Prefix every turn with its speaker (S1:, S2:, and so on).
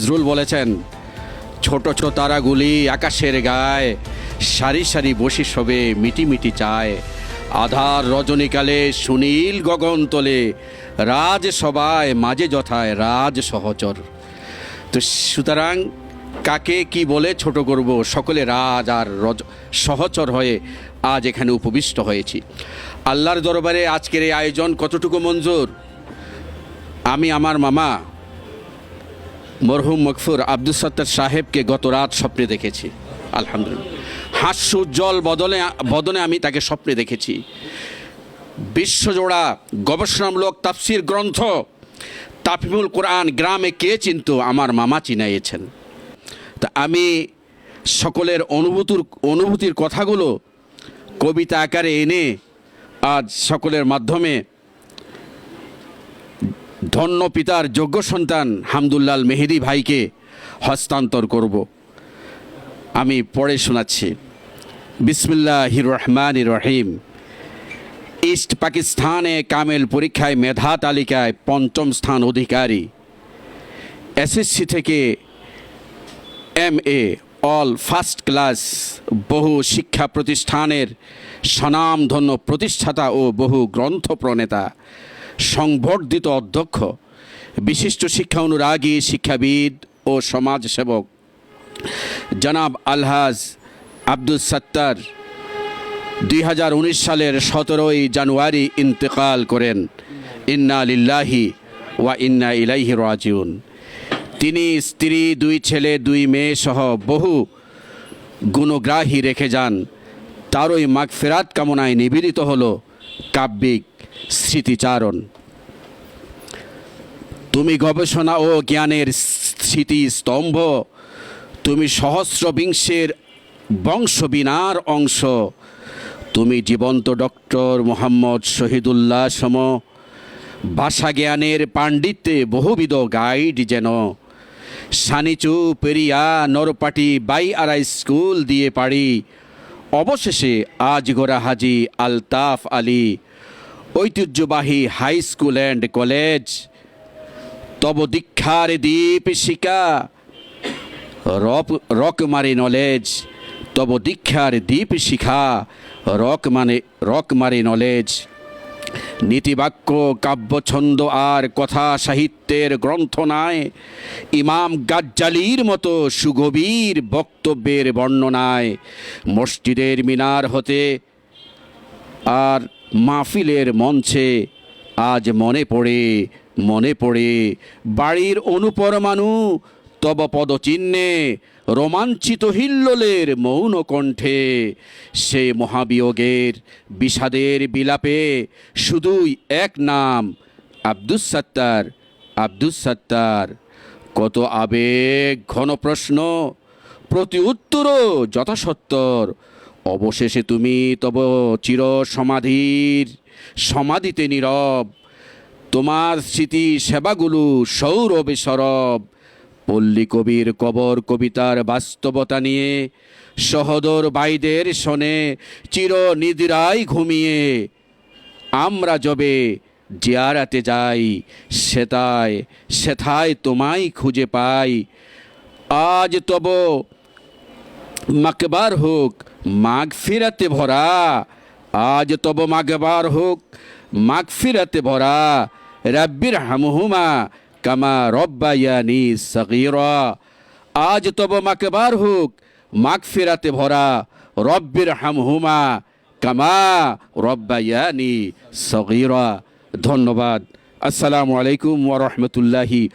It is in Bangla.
S1: নজরুল বলেছেন, ছোট ছোট তারাগুলি আকাশের গায়ে সারি সারি বসে সবে মিটি মিটি চায়। আধার রজনীকালে সুনীল গগন তোলে রাজ সবায় মাঝে যথায় রাজ সহচর। তো সুতরাং কাকে কি বলে ছোট করব, সকলে রাজ আর রজ সহচর হয়ে আজ এখানে উপবিষ্ট হয়েছি। আল্লাহর দরবারে আজকের এই আয়োজন কতটুকু মঞ্জুর? আমি, আমার মামা মরহুম মকফুর আব্দুল সত্তার সাহেবকে গত রাত স্বপ্নে দেখেছি। আলহামদুলিল্লাহ। হাস্যোজ্জ্বল বদলে, বদনে আমি তাকে স্বপ্নে দেখেছি। বিশ্বজোড়া গবেষণামূলক তাফসির গ্রন্থ তাফিমুল কোরআন গ্রামে কে চিনত? আমার মামা চিনাইয়েছেন। তা আমি সকলের অনুভূতির অনুভূতির কথাগুলো কবিতা আকারে এনে আজ সকলের মাধ্যমে ধন্য পিতার যোগ্য সন্তান হামদুল্লাল মেহেদি ভাইকে হস্তান্তর করব। আমি পড়ে শোনাচ্ছি। বিসমিল্লাহ রহমান রহিম। ইস্ট পাকিস্তানে কামেল পরীক্ষায় মেধা তালিকায় পঞ্চম স্থান অধিকারী। এসএসসি থেকে M A all first class, বহু শিক্ষা প্রতিষ্ঠানের স্বনামধন্য প্রতিষ্ঠাতা ও বহু গ্রন্থ প্রণেতা সংবর্ধিত অধ্যক্ষ, বিশিষ্ট শিক্ষা অনুরাগী, শিক্ষাবিদ ও সমাজসেবক। জনাব আলহাজ আব্দুল সত্তার দুই সালের সতেরোই জানুয়ারি ইন্তেকাল করেন। ইন্না লিল্লাহি ওয়া ইন্না ইলাইহি রাজিউন। তিনি স্ত্রী, দুই ছেলে, দুই মেয়ে সহ বহু গুণগ্রাহী রেখে যান। তারই মাগফেরাত কামনায় নিবেদিত হল কাব্যিক স্মৃতিচারণ। তুমি গবেষণা ও জ্ঞানের স্মৃতি স্তম্ভ তুমি সহস্র বিংশের বংশবিনার অংশ, তুমি জীবন্ত ডক্টর মোহাম্মদ শহীদুল্লাহ সম ভাষা জ্ঞানের পাণ্ডিত্যে বহুবিধ গাইড যেন। সানিচু পেরিয়া নরপাটি বাই আড়াই স্কুল দিয়ে পারি অবশেষে আজ গোরা হাজি আলতাফ আলী ঐতিহ্যবাহী হাই স্কুল অ্যান্ড কলেজ তব দীক্ষার দীপ শিকা রক মারে নলেজ তব দীক্ষার দীপ শিখা রক মানে রক মারে নলেজ নীতিবাক্য কাব্যছন্দ আর কথা সাহিত্যের গ্রন্থ নয় ইমাম গাজ্জালির মতো সুগভীর বক্তব্যের বর্ণনায় মসজিদের মিনার হতে আর মাহফিলের মঞ্চে আজ মনে পড়ে মনে পড়ে, বাড়ির অনুপরমাণু, তব পদচিহ্নে রোমাঞ্চিত হিল্লোলের মৌন কণ্ঠে, সে মহাবিয়োগের বিষাদের বিলাপে শুধুই এক নাম, আব্দুস সত্তার আব্দুস সত্তার। কত আবেগ, ঘন প্রশ্ন, প্রতি উত্তরও যথাসত্তর অবশেষে তুমি তব চির সমাধির সমাধিতে নীরব। তোমার স্মৃতি সেবাগুলো সৌরভে সরব। পল্লী কবির কবর কবিতার বাস্তবতা নিয়ে, সহদর বাইদের শোনে চির নিদ্রায় ঘুমিয়ে। আমরা যবে জিয়ারাতে যাই, সেতায়, সেথায় তোমায় খুঁজে পাই। আজ তব মাকবার হোক মাঘ ফিরাতে ভরা, আজ তব মাগবার হোক, মাঘ ফিরাতে ভরা, রাব্বির হামহুমা কামা রব্বায়ানি সগীরা। আজ তব মাকবার হোক, মাঘ ফিরাতে ভরা, রব্বির হামহুমা কামা রব্বায়ানি সগীরা। ধন্যবাদ। আসসালামু আলাইকুম ওয়া রাহমাতুল্লাহি